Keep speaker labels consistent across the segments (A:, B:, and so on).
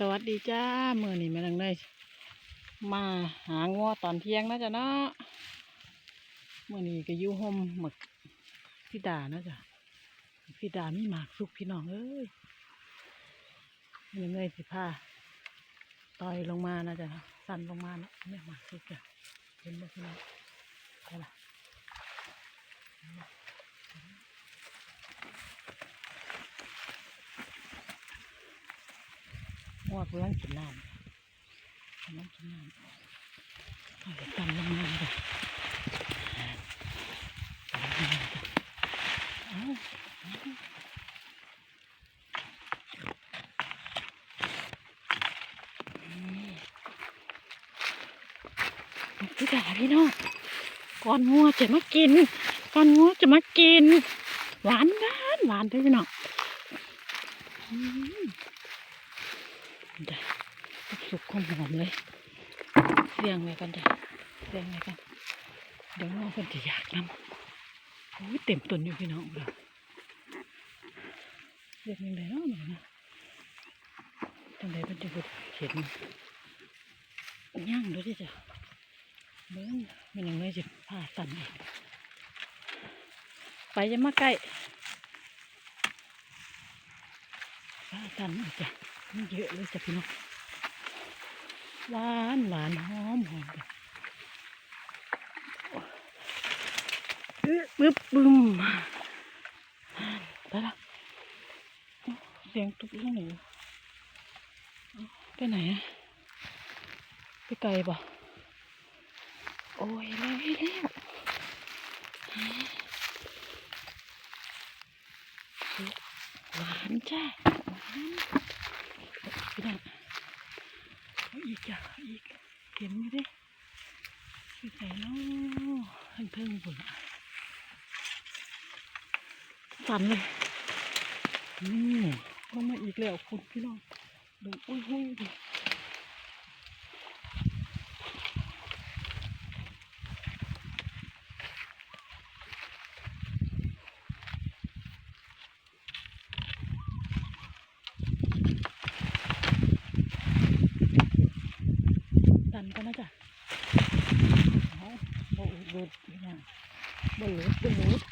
A: สวัสดีจ้าเมื่อนี้แม่นังได้มาหางัวตอนเที่ยงนะจ๊ะเนาะเมื่อนี้ก็ยู่ห่มหมึกพี่ดานะจ๊ะพี่ดามีหมากสุกพี่น้องเอ้ยแม่นังได้สิพาต่อยลงมานะจ๊ะสั่นลงมาเนาะเนี่ยหมากสุกจ้ะเห็นไหมพี่น้องใช่ละ งัวเพื่อนกินน้ำกำลังกินน้ำเอาไปตำลงมาจ้ะเอาพี่ด่าพี่น้องก่อนงัวจะมากินก่อนงัวจะมากิน หวานหวานหวานด้วยพี่น้องอืม จ้ะสุกหอมหอมเลยเสียงไว้กันจ้ะเสียงไว้กันเดี๋ยวน้องเพิ่นจะอยากนำโอ้ยเต็มต้นอยู่พี่น้องเราเรียกยังไงเนาะหนูนะจังไดเพิ่นจะเห็นย่างด้วยจ้ะเบิ้งมันยังไม่จะผ่าสันเองไปจะมาใกล้ผ่าสันอีกจ้ะ เยอะเลยจ้ะพี่น้องหวานหวานหอมหอมจ้ะเอ๊ะปึ๊บบึ้มไปละเสียงตุ๊กที่ไหนไปไหนอะไปไกลป่ะโอ้ยแล้วให้แล้วหวานจ้าหวาน น้องเอาอีกจ้ะเอาอีกเห็นอยู่เดิคือใส่เนาะเพิ่งเพิ่งบุญสั่นเลยนี่ลงมาอีกแล้วคุณพี่น้องดูอุ้ยหุ้ยดิสั่นกันนะจ๊ะเอา โอ้โหดพี่น้องบนหลุดบนหลุด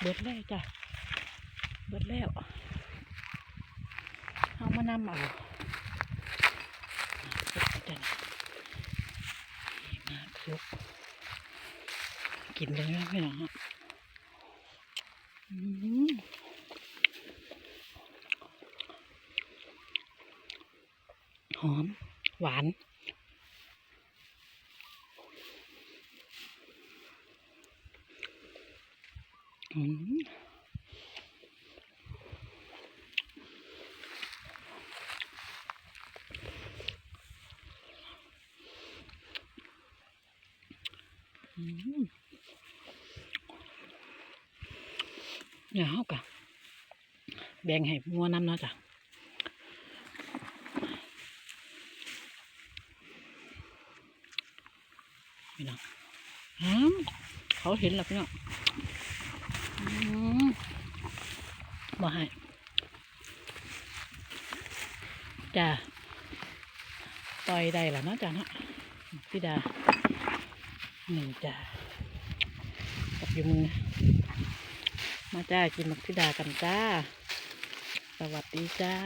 A: เบิดแล้วจ้ะเบิดแล้วเอามานำเอาจ้ะนี่มาสุกกินเลยนะพี่น้องอืม หอม หวาน อืมอืมเดี๋ยเอากะแบ่งให้มัวน้ำเนาะจ้ะ น้องเขาเห็นแล้วพี่น้องอืมบ่ให้จ้ะต่อยได้แล้วนะจ้ะเนาะพี่ดาหนึ่งจ้ากับอยู่มือมาจ้ากินมักพิดากันจ้า สวัสดีจ้า